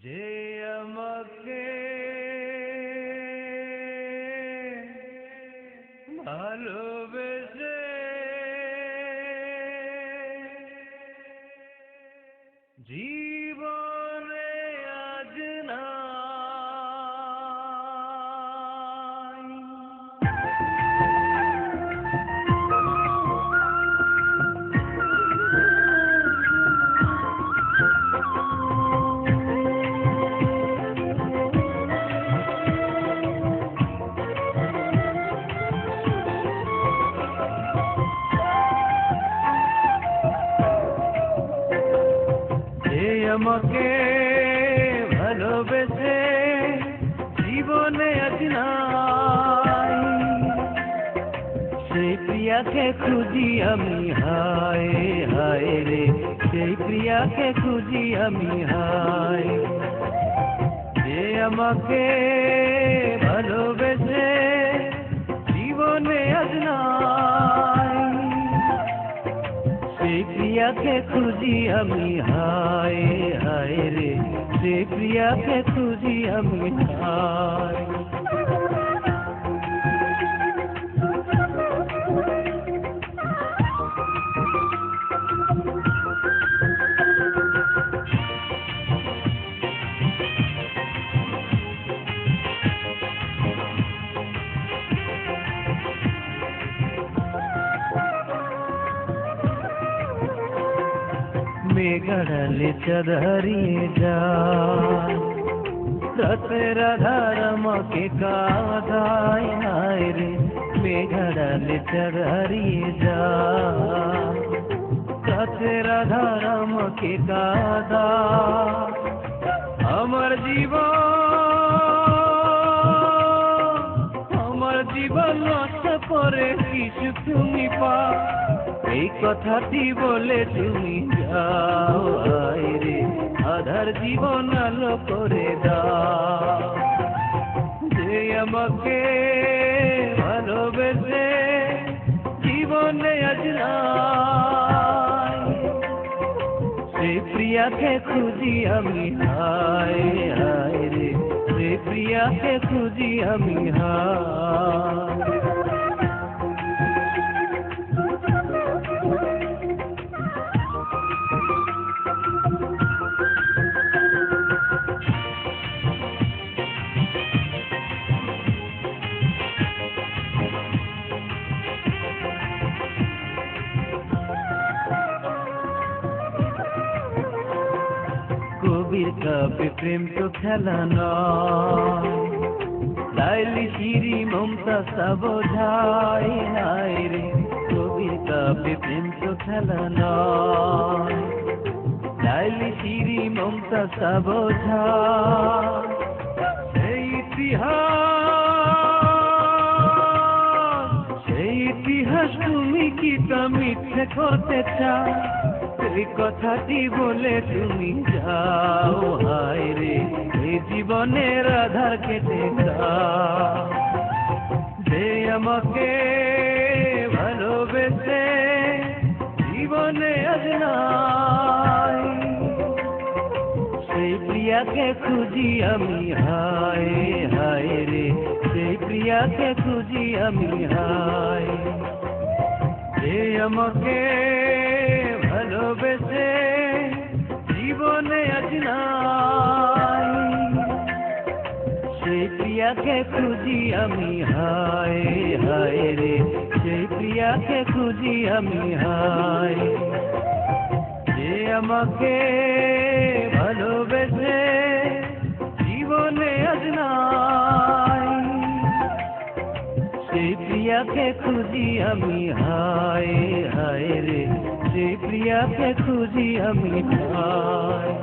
যে আমাকে ভালোবেসে জীবনে আমাকে ভালোবেসে জীবনে আজ নাই। সেই প্রিয়াকে খুঁজি আমি, হায় হায় রে। সেই প্রিয়াকে খুঁজি আমি, হায়। যে আমাকে ভালোবেসে জীবনে আজ নাই। সেই প্রিয়াকে খুঁজি আমি হায় হায় রে সেই প্রিয়াকে খুঁজি আমি হায় মেঘাড়ালে চাঁদারিয়ে যায় রাতের আধার আমাকে কাঁদায় হায় রে মেঘাড়ালে চাঁদারিয়ে যায় রাতের আধার আমাকে কাঁদায় আমার জীবন নষ্ট করে কিছু তুমি পা এই কথাটি বলে তুমি যাও রে আধার জীবন আলো করে দাও। যে আমাকে ভালোবেসে জীবনে আজ নাই, সে প্রিয়াকে খুঁজি আমি হায় হায় রে প্রিয়াকে খুঁজি আমি হায় কবির কাপে প্রেম তো খেলা নয়। লাইলি শিরি মমতা সাবোঝাই নাই রে, কবির কাপে প্রেম তো খেলা নয়। লাইলি শিরি মমতা সেই ইতিহাস সেই ইতিহাস তুমি কি তা মিথ্যে করতে চাও? এই কথাটি বলে তুমি যাও। হায় রে, এই জীবনের আধার কেটে দাও। যে আমাকে ভালোবেসে জীবনে আজ নাই, সেই প্রিয়াকে খুঁজি আমি, হায় হায় রে, সেই প্রিয়াকে খুঁজি আমি, হায়। যে আমাকে প্রিয়াকে খুঁজি আমি, হায় হায় রে। সেই প্রিয়াকে খুঁজি আমি, হায়। যে আমাকে ভালোবেসে জীবনে আজ নাই, সেই প্রিয়াকে খুঁজি আমি, হায় হায় রে। সেই প্রিয়াকে খুঁজি আমি, হায়।